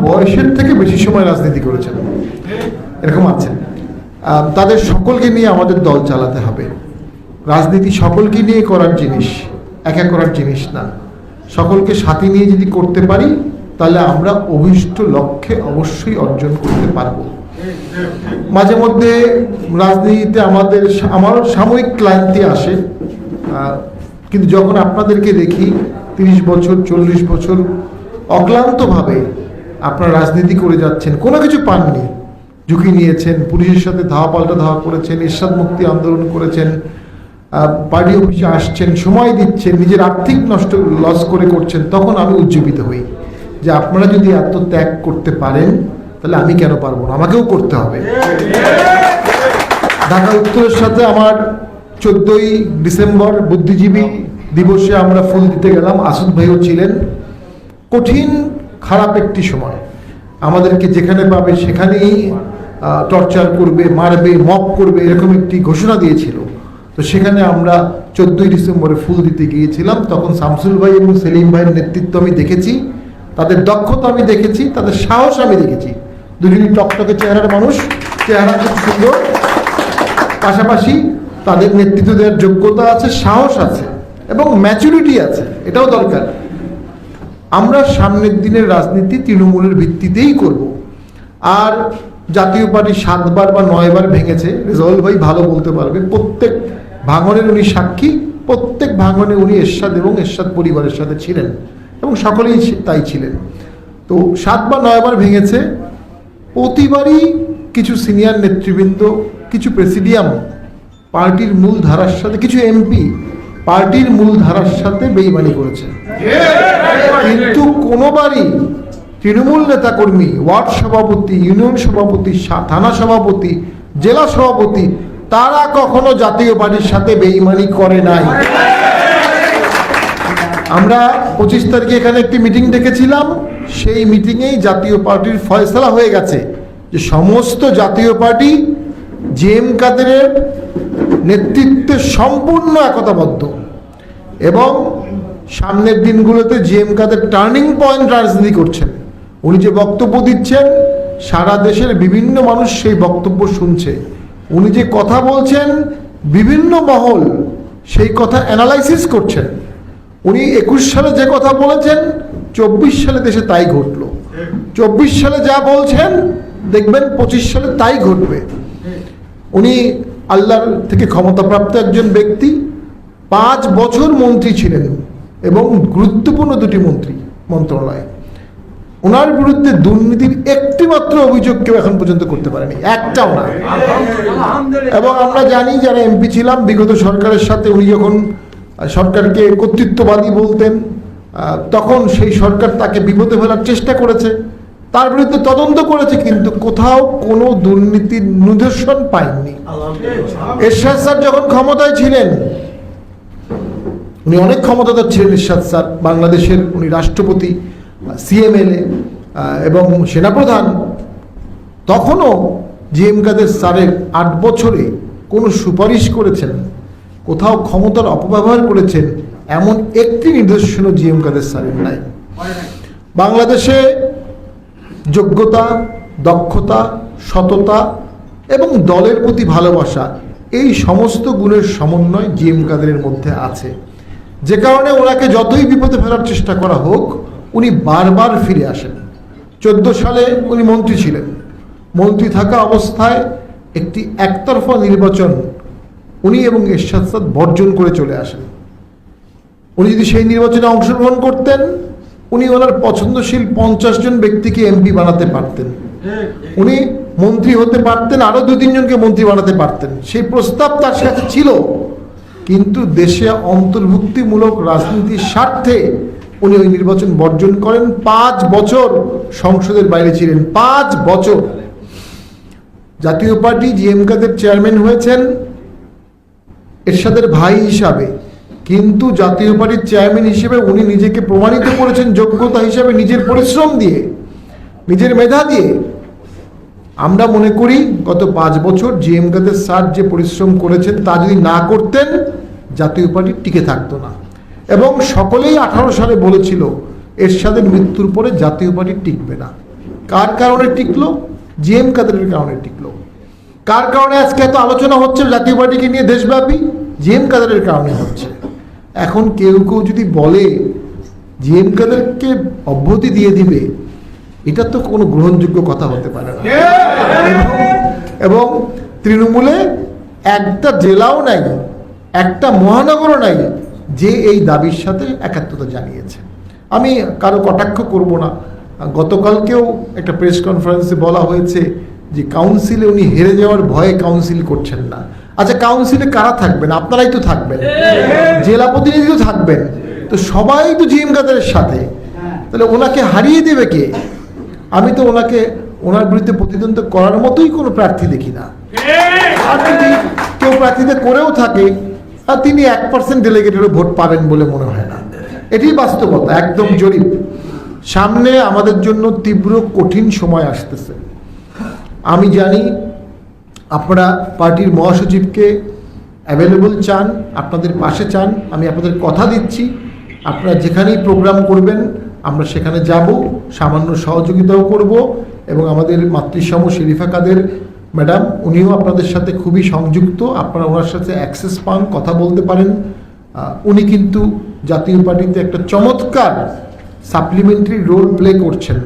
বয়সের থেকে বেশি সময় রাজনীতি করেছেন। এরকম আছে। তাদের সকলকে নিয়ে আমাদের দল চালাতে হবে। রাজনীতি সকলকে নিয়ে করার জিনিস, একা করার জিনিস না। সকলকে সাথে নিয়ে যদি করতে পারি, তাহলে আমরা অভিষ্ট লক্ষ্যে অবশ্যই অর্জন করতে পারব। মাঝে মধ্যে রাজনীতিতে আমাদের আমার সাময়িক ক্লান্তি আসে। কিন্তু যখন আপনাদেরকে দেখি, তিরিশ বছর, চল্লিশ বছর অক্লান্তভাবে আপনারা রাজনীতি করে যাচ্ছেন, কোনো কিছু পাননি। ঝুঁকি নিয়েছেন, পুলিশের সাথে ধাওয়া পাল্টা ধাওয়া করেছেন, এরশাদ মুক্তি আন্দোলন করেছেন পার্টি অফিসে আসছেন, সময় দিচ্ছেন, নিজের আর্থিক নষ্ট লস করে করছেন, তখন আমি উজ্জীবিত হই যে আপনারা যদি এত ত্যাগ করতে পারেন, তাহলে আমি কেন পারব না? আমাকেও করতে হবে। ঢাকা উত্তরের সাথে আমার চোদ্দই ডিসেম্বর বুদ্ধিজীবী দিবসে আমরা ফুল দিতে গেলাম। আসুদ ভাইও ছিলেন। কঠিন খারাপ একটি সময়। আমাদেরকে যেখানে পাবে সেখানেই টর্চার করবে, মারবে, মপ করবে, এরকম একটি ঘোষণা দিয়েছিল। তো সেখানে আমরা চোদ্দই ডিসেম্বরে ফুল দিতে গিয়েছিলাম। তখন শামসুল ভাই এবং সেলিম ভাইয়ের নেতৃত্ব আমি দেখেছি। তাদের দক্ষতা আমি দেখেছি, তাদের সাহস আমি দেখেছি। দুজনই টকটকে চেহারার মানুষ, চেহারা খুব সুন্দর। পাশাপাশি তাদের নেতৃত্ব দেওয়ার যোগ্যতা আছে, সাহস আছে এবং ম্যাচুরিটি আছে, এটাও দরকার। আমরা সামনের দিনের রাজনীতি তৃণমূলের ভিত্তিতেই করব। আর জাতীয় পার্টি সাতবার বা নয়বার ভেঙেছে রেজাউল ভাই ভালো বলতে পারবে প্রত্যেক ভাঙনের উনি সাক্ষী, প্রত্যেক ভাঙনে উনি এরশাদ এবং এরশাদ পরিবারের সাথে ছিলেন এবং সকলেই তাই ছিলেন। তো সাত বা নয়বার ভেঙেছে, প্রতিবারই কিছু সিনিয়র নেতৃবৃন্দ, কিছু প্রেসিডিয়াম, পার্টির মূল ধারার সাথে, কিছু এমপি পার্টির মূল ধারার সাথে বেইমানি করেছে। কিন্তু কোনোবারই তৃণমূল নেতাকর্মী, ওয়ার্ড সভাপতি, ইউনিয়ন সভাপতি থানা সভাপতি, জেলা সভাপতি, তারা কখনো জাতীয় পার্টির সাথে বেইমানি করে নাই। আমরা পঁচিশ তারিখে এখানে একটি মিটিং ডেকেছিলাম। সেই মিটিংয়েই জাতীয় পার্টির ফয়সলা হয়ে গেছে যে সমস্ত জাতীয় পার্টি, জে এম কাদেরের নেতৃত্বে সম্পূর্ণ একতাবদ্ধ। এবং সামনের দিনগুলোতে G M Kader turning point রাজনীতি করছেন। উনি যে বক্তব্য দিচ্ছেন, সারা দেশের বিভিন্ন মানুষ সেই বক্তব্য শুনছে। উনি যে কথা বলছেন, বিভিন্ন মহল সেই কথা অ্যানালাইসিস করছেন। উনি একুশ সালে যে কথা বলেছেন, চব্বিশ সালে দেশে তাই ঘটলো। চব্বিশ সালে যা বলছেন, দেখবেন পঁচিশ সালে তাই ঘটবে। উনি আল্লাহর থেকে ক্ষমতাপ্রাপ্ত একজন ব্যক্তি পাঁচ বছর মন্ত্রী ছিলেন এবং গুরুত্বপূর্ণ দুটি মন্ত্রী মন্ত্রণালয়ে। ওনার বিরুদ্ধে দুর্নীতির একটি মাত্র অভিযোগ কেউ এখন পর্যন্ত করতে পারেনি, একটাও না। এবং আমরা জানি যারা এমপি ছিলাম, বিগত সরকারের সাথে উনি যখন সরকারকে কর্তৃত্ববাদী বলতেন তখন সেই সরকার তাকে বিপদে ফেলার চেষ্টা করেছে। তার বিরুদ্ধে তদন্ত করেছে কিন্তু কোথাও কোনো দুর্নীতির নিদর্শন পায়নি। এরশাদ স্যার যখন ক্ষমতায় ছিলেন উনি অনেক ক্ষমতাধর ছিলেন ইরশাদ স্যার বাংলাদেশের উনি রাষ্ট্রপতি সিএমএলএ এবং সেনাপ্রধান। তখনও জি এম কাদের স্যারের আট বছরে কোনো সুপারিশ করেছেন কোথাও ক্ষমতার অপব্যবহার করেছেন এমন একটি নিদর্শনও জি এম কাদের স্যারের নাই। বাংলাদেশে যোগ্যতা, দক্ষতা, সততা এবং দলের প্রতি ভালোবাসা, এই সমস্ত গুণের সমন্বয় জি এম কাদেরের মধ্যে আছে। যে কারণে ওনাকে যতই বিপদে ফেলার চেষ্টা করা হোক, উনি বারবার ফিরে আসেন। চোদ্দ সালে উনি মন্ত্রী ছিলেন। মন্ত্রী থাকা অবস্থায় একটি একতরফা নির্বাচন উনি এবং এরশাদ বর্জন করে চলে আসেন। উনি যদি সেই নির্বাচনে অংশগ্রহণ করতেন উনি ওনার পছন্দশীল পঞ্চাশ জন ব্যক্তিকে এমপি বানাতে পারতেন। উনি মন্ত্রী হতে পারতেন, আরও দু তিনজনকে মন্ত্রী বানাতে পারতেন। সেই প্রস্তাব তার কাছে ছিল। কিন্তু দেশে অন্তর্ভুক্তিমূলক রাজনীতির স্বার্থে উনি ওই নির্বাচন বর্জন করেন। পাঁচ বছর সংসদের বাইরে ছিলেন। পাঁচ বছর। জাতীয় পার্টি জিএম কাদের চেয়ারম্যান হয়েছেন। এরশাদের ভাই হিসাবে। কিন্তু জাতীয় পার্টির চেয়ারম্যান হিসেবে উনি নিজেকে প্রমাণিত করেছেন যোগ্যতা হিসাবে নিজের পরিশ্রম দিয়ে, নিজের মেধা দিয়ে। আমরা মনে করি গত পাঁচ বছর জিএম কাদের স্যার যে পরিশ্রম করেছেন তা যদি না করতেন, জাতীয় পার্টি টিকে থাকতো না। এবং সকলেই আঠারো সালে বলেছিল, এরশাদের মৃত্যুর পরে জাতীয় পার্টি টিকবে না। কার কারণে টিকলো? জিএম কাদেরের কারণে টিকলো। কার কারণে আজকে এত আলোচনা হচ্ছে জাতীয় পার্টিকে নিয়ে দেশব্যাপী? জিএম কাদেরের কারণে হচ্ছে। এখন কেউ কেউ যদি বলে জিএম কাদেরকে অব্যাহতি দিয়ে দিবে এটা তো কোনো গ্রহণযোগ্য কথা হতে পারে না। এবং- এবং তৃণমূলে একটা জেলাও নাই একটা মহানগরও নাই যে এই দাবির সাথে একাত্মতা জানিয়েছে। আমি কারও কটাক্ষ করব না। গতকালকেও একটা প্রেস কনফারেন্সে বলা হয়েছে যে কাউন্সিলে উনি হেরে যাওয়ার ভয়ে কাউন্সিল করছেন না। আচ্ছা কাউন্সিলে কারা থাকবেন? আপনারাই তো থাকবেন। জেলা প্রতিনিধিও থাকবেন। তো সবাই তো জিএম কাদের সাথে। তাহলে ওনাকে হারিয়ে দেবে কে? আমি তো ওনাকে, ওনার বিরুদ্ধে প্রতিদ্বন্দ্বিতা করার মতোই কোনো প্রার্থী দেখি না। আর যদি কেউ প্রার্থীতে করেও থাকে, আর তিনি এক পার্সেন্ট ডেলিগেটেরও ভোট পাবেন বলে মনে হয় না। এটি বাস্তবতা, একদম জরিপ। সামনে আমাদের জন্য তীব্র কঠিন সময় আসতেছে। আমি জানি আপনারা পার্টির মহাসচিবকে অ্যাভেলেবল চান, আপনাদের পাশে চান, আমি আপনাদের কথা দিচ্ছি। আপনারা যেখানেই প্রোগ্রাম করবেন, আমরা সেখানে যাব, সামান্য সহযোগিতাও করব এবং আমাদের মাতৃসম শরীফা কাদের ম্যাডাম, উনিও আপনাদের সাথে খুবই সংযুক্ত, আপনারা ওনার সাথে অ্যাক্সেস পান, কথা বলতে পারেন। উনি কিন্তু জাতীয় পার্টিতে একটা চমৎকার সাপ্লিমেন্টারি রোল প্লে করছেন।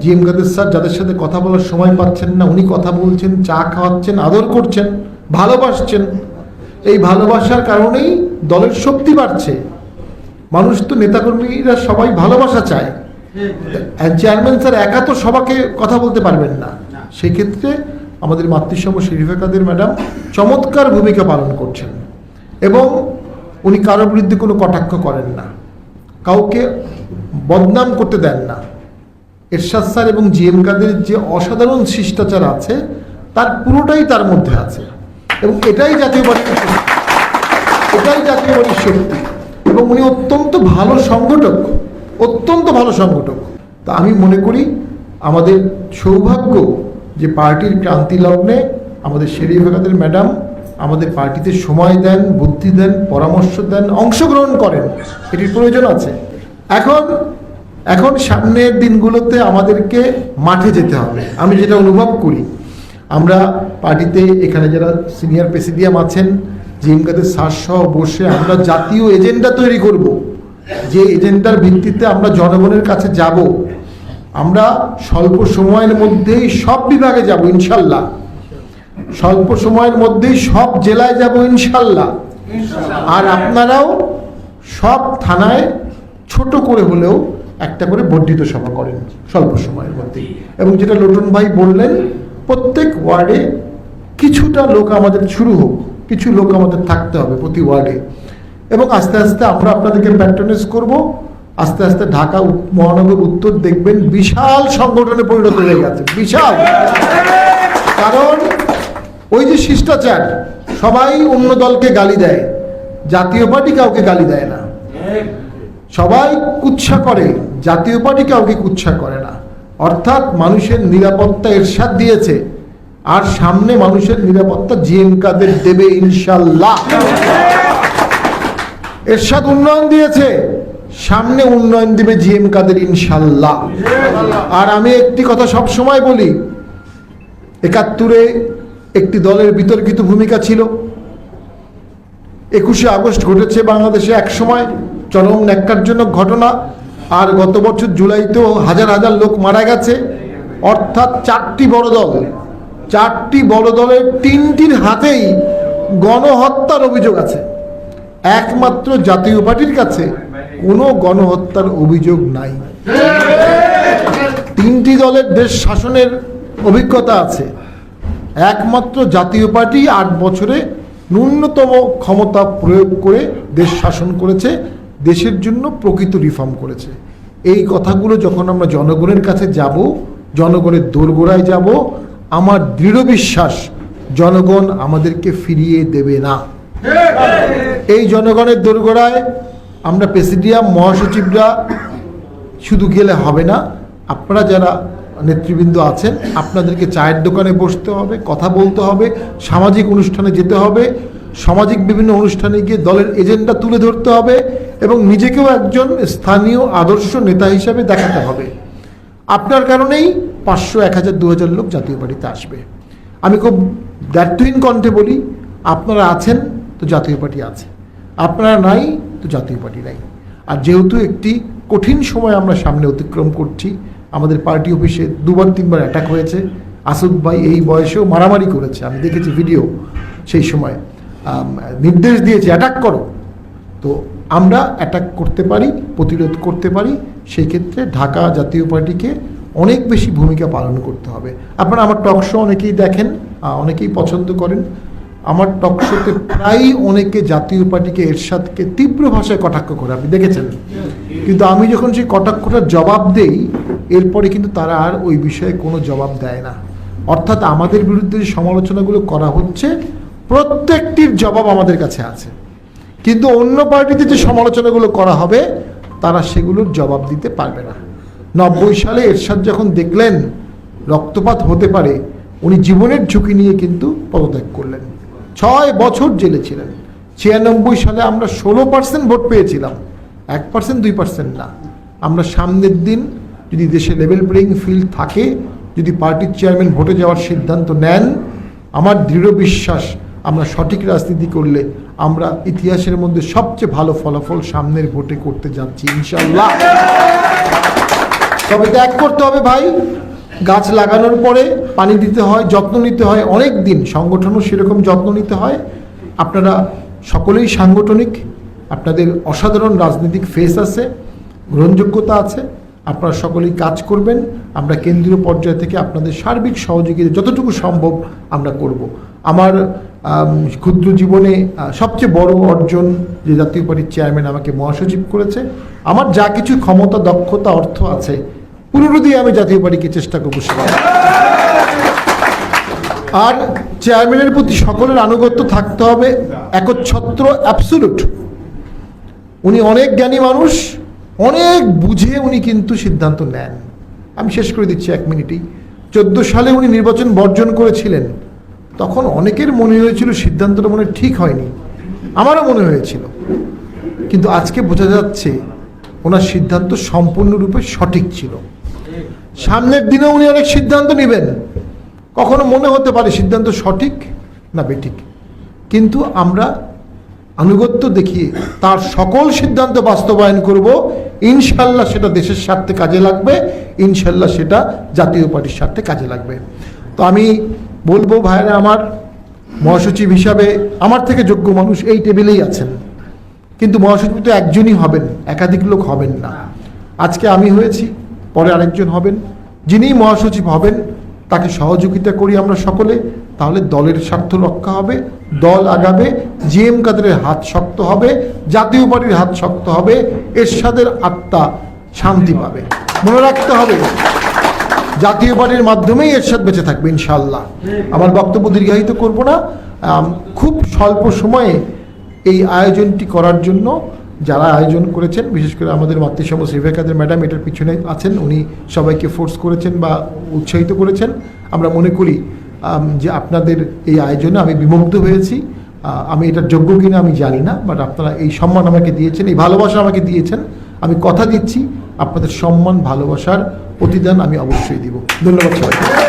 জিএম গাদের স্যার যাদের সাথে কথা বলার সময় পাচ্ছেন না, উনি কথা বলছেন, চা খাওয়াচ্ছেন, আদর করছেন, ভালোবাসছেন। এই ভালোবাসার কারণেই দলের শক্তি বাড়ছে। মানুষ তো নেতাকর্মীরা সবাই ভালোবাসা চায়। চেয়ারম্যান স্যার একা তো সবাকে কথা বলতে পারবেন না। সেই ক্ষেত্রে আমাদের মাতৃসম শরীফা কাদের ম্যাডাম চমৎকার ভূমিকা পালন করছেন। এবং উনি কারোর বিরুদ্ধে কোনো কটাক্ষ করেন না। কাউকে বদনাম করতে দেন না। এরশাদ স্যার এবং জিএম কাদের যে অসাধারণ শিষ্টাচার আছে, তার পুরোটাই তার মধ্যে আছে। এবং এটাই জাতীয় পার্টির শক্তি। এটাই জাতীয় পার্টির শক্তি। এবং উনি অত্যন্ত ভালো সংগঠক। অত্যন্ত ভালো সংগঠক। তা আমি মনে করি, আমাদের সৌভাগ্য যে পার্টির ক্রান্তি লগ্নে আমাদের শেরিফ কাদের ম্যাডাম আমাদের পার্টিতে সময় দেন, বুদ্ধি দেন, পরামর্শ দেন, অংশগ্রহণ করেন। এটির প্রয়োজন আছে। এখন এখন সামনের দিনগুলোতে আমাদেরকে মাঠে যেতে হবে। আমি যেটা অনুভব করি, আমরা পার্টিতে এখানে যারা সিনিয়র প্রেসিডিয়াম আছেন, জিএমকাদের স্যার সহ বসে আমরা জাতীয় এজেন্ডা তৈরি করব। যে এজেন্ডার ভিত্তিতে আমরা জনগণের কাছে যাব, আমরা স্বল্প সময়ের মধ্যেই সব বিভাগে যাব, ইনশাল্লাহ। স্বল্প সময়ের মধ্যেই সব জেলায় যাব, ইনশাল্লাহ। আর আপনারাও সব থানায় ছোট করে হলেও একটা করে বর্ধিত সভা করেন স্বল্প সময়ের মধ্যেই এবং যেটা লোটন ভাই বললেন, প্রত্যেক ওয়ার্ডে কিছুটা লোক আমাদের শুরু হোক, কিছু লোক আমাদের থাকতে হবে প্রতি ওয়ার্ডে। এবং আস্তে আস্তে আমরা আপনাদেরকে প্যাট্রনাইজ করব, আস্তে আস্তে ঢাকা মহানগর উত্তর দেখবেন বিশাল সংগঠনে পরিণত হয়ে গেছে, বিশাল। কারণ ওই যে শিষ্টাচার, সবাই অন্য দলকে গালি দেয়, জাতীয় পার্টি কাউকে গালি দেয় না। সবাই কুচ্ছা করে। জাতীয় পার্টি কাউকে কুচ্ছা করে না। অর্থাৎ মানুষের নিরাপত্তা এরশাদ দিয়েছে। আর সামনে মানুষের নিরাপত্তা জিএম কাদের দেবে ইনশাল্লাহ এরশাদ উন্নয়ন দিয়েছে। সামনে উন্নয়ন দিবে জিএম কাদের ইনশাল্লাহ আর আমি একটি কথা সব সময় বলি, একাত্তরে একটি দলের বিতর্কিত ভূমিকা ছিল। একুশে আগস্ট ঘটেছে বাংলাদেশে এক সময় চরম ন্যাক্কারজনক ঘটনা। আর গত বছর জুলাইতেও হাজার হাজার লোক মারা গেছে। অর্থাৎ চারটি বড় দল। চারটি বড় দলের তিনটির হাতেই গণহত্যার অভিযোগ আছে। একমাত্র জাতীয় পার্টির কাছে কোনো গণহত্যার অভিযোগ নাই। তিনটি দলের দেশ শাসনের অভিজ্ঞতা আছে। একমাত্র জাতীয় পার্টি আট বছরে ন্যূনতম ক্ষমতা প্রয়োগ করে দেশ শাসন করেছে। দেশের জন্য প্রকৃত রিফর্ম করেছে। এই কথাগুলো যখন আমরা জনগণের কাছে যাব, জনগণের দোরগোড়ায় যাব, আমার দৃঢ় বিশ্বাস, জনগণ আমাদেরকে ফিরিয়ে দেবে না। এই জনগণের দোরগোড়ায় আমরা প্রেসিডিয়াম, মহাসচিবরা শুধু গেলে হবে না, আপনারা যারা নেতৃবৃন্দ আছেন, আপনাদেরকে চায়ের দোকানে বসতে হবে, কথা বলতে হবে, সামাজিক অনুষ্ঠানে যেতে হবে সামাজিক বিভিন্ন অনুষ্ঠানে গিয়ে দলের এজেন্ডা তুলে ধরতে হবে এবং নিজেকেও একজন স্থানীয় আদর্শ নেতা হিসাবে দেখাতে হবে। আপনার কারণেই পাঁচশো, এক হাজার, দু হাজার লোক জাতীয় পার্টিতে আসবে। আমি খুব দ্ব্যর্থহীন কণ্ঠে বলি, আপনারা আছেন তো জাতীয় পার্টি আছে। আপনারা নাই তো জাতীয় পার্টি নাই। আর যেহেতু একটি কঠিন সময় আমরা সামনে অতিক্রম করছি, আমাদের পার্টি অফিসে দুবার, তিনবার অ্যাটাক হয়েছে। আসুদ ভাই, এই বয়সেও মারামারি করেছে। আমি দেখেছি ভিডিও সেই সময়। নির্দেশ দিয়েছে অ্যাটাক করো। তো আমরা অ্যাটাক করতে পারি, প্রতিরোধ করতে পারি, সেই ক্ষেত্রে ঢাকা জাতীয় পার্টিকে অনেক বেশি ভূমিকা পালন করতে হবে। আপনারা আমার টক শো অনেকেই দেখেন অনেকেই পছন্দ করেন। আমার টক শোতে প্রায়ই অনেকে জাতীয় পার্টিকে, এরশাদকে তীব্র ভাষায় কটাক্ষ করে, আপনি দেখেছেন? কিন্তু আমি যখন সেই কটাক্ষটার জবাব দেই, এরপরে কিন্তু তারা আর ওই বিষয়ে কোনো জবাব দেয় না। অর্থাৎ আমাদের বিরুদ্ধে যে সমালোচনাগুলো করা হচ্ছে প্রত্যেকটির জবাব আমাদের কাছে আছে। কিন্তু অন্য পার্টিতে যে সমালোচনাগুলো করা হবে, তারা সেগুলোর জবাব দিতে পারবে না। নব্বই সালে এরশাদ যখন দেখলেন রক্তপাত হতে পারে, উনি জীবনের ঝুঁকি নিয়ে কিন্তু পদত্যাগ করলেন। ছয় বছর জেলে ছিলেন। ছিয়ানব্বই সালে আমরা ষোলো পার্সেন্ট ভোট পেয়েছিলাম। এক পার্সেন্ট, দুই পার্সেন্ট না। আমরা সামনের দিন যদি দেশে লেভেল প্লেয়িং ফিল্ড থাকে, যদি পার্টির চেয়ারম্যান ভোটে যাওয়ার সিদ্ধান্ত নেন, আমার দৃঢ় বিশ্বাস আমরা সঠিক রাজনীতি করলে আমরা ইতিহাসের মধ্যে সবচেয়ে ভালো ফলাফল সামনের ভোটে করতে যাচ্ছি ইনশাল্লাহ তবে ত্যাগ করতে হবে ভাই। গাছ লাগানোর পরে পানি দিতে হয়, যত্ন নিতে হয়, অনেক দিন সংগঠনও সেরকম যত্ন নিতে হয়। আপনারা সকলেই সাংগঠনিক, আপনাদের অসাধারণ রাজনৈতিক ফেস আছে, গ্রহণযোগ্যতা আছে, আপনারা সকলেই কাজ করবেন। আমরা কেন্দ্রীয় পর্যায় থেকে আপনাদের সার্বিক সহযোগিতা যতটুকু সম্ভব আমরা করব। আমার ক্ষুদ্র জীবনে সবচেয়ে বড় অর্জন যে জাতীয় পার্টির চেয়ারম্যান আমাকে মহাসচিব করেছে, আমার যা কিছু ক্ষমতা, দক্ষতা, অর্থ আছে পুরো দিয়ে আমি জাতীয় পার্টিকে চেষ্টা করব আর চেয়ারম্যানের প্রতি সকলের আনুগত্য থাকতে হবে, একচ্ছত্র অ্যাবসুলুট উনি অনেক জ্ঞানী মানুষ, অনেক বুঝে উনি কিন্তু সিদ্ধান্ত নেন। আমি শেষ করে দিচ্ছি এক মিনিটেই। চোদ্দ সালে উনি নির্বাচন বর্জন করেছিলেন। তখন অনেকের মনে হয়েছিল সিদ্ধান্তটা মনে ঠিক হয়নি। আমারও মনে হয়েছিল। কিন্তু আজকে বোঝা যাচ্ছে ওনার সিদ্ধান্ত সম্পূর্ণরূপে সঠিক ছিল। সামনের দিনে উনি অনেক সিদ্ধান্ত নেবেন। কখনো মনে হতে পারে সিদ্ধান্ত সঠিক না বেঠিক। কিন্তু আমরা আনুগত্য দেখিয়ে তার সকল সিদ্ধান্ত বাস্তবায়ন করব। ইনশাল্লাহ সেটা দেশের স্বার্থে কাজে লাগবে। ইনশাল্লাহ সেটা জাতীয় পার্টির স্বার্থে কাজে লাগবে। তো আমি বলব ভাইরা আমার মহাসচিব হিসাবে আমার থেকে যোগ্য মানুষ এই টেবিলেই আছেন। কিন্তু মহাসচিব তো একজনই হবেন, একাধিক লোক হবেন না। আজকে আমি হয়েছি, পরে আরেকজন হবেন। যিনি মহাসচিব হবেন, তাকে সহযোগিতা করি আমরা সকলে, তাহলে দলের স্বার্থ রক্ষা হবে, দল আগাবে, জিএম কাদের হাত শক্ত হবে, জাতীয় পার্টির হাত শক্ত হবে, এরশাদের আত্মা শান্তি পাবে। মনে রাখতে হবে জাতীয় পার্টির মাধ্যমেই এরশাদ বেঁচে থাকবে ইনশাল্লাহ আমার বক্তব্য দীর্ঘায়িত করব না। খুব স্বল্প সময়ে এই আয়োজনটি করার জন্য যারা আয়োজন করেছেন, বিশেষ করে আমাদের মাতৃসম সেভা কাদের ম্যাডাম, এটার পিছনে আছেন, উনি সবাইকে ফোর্স করেছেন বা উৎসাহিত করেছেন। আমরা মনে করি যে আপনাদের এই আয়োজনে আমি বিমুগ্ধ হয়েছি। আমি এটার যোগ্য কিনা আমি জানি না, বাট আপনারা এই সম্মান আমাকে দিয়েছেন, এই ভালোবাসা আমাকে দিয়েছেন। আমি কথা দিচ্ছি আপনাদের সম্মান ভালোবাসার প্রতিদান আমি অবশ্যই দিব। ধন্যবাদ সবাইকে।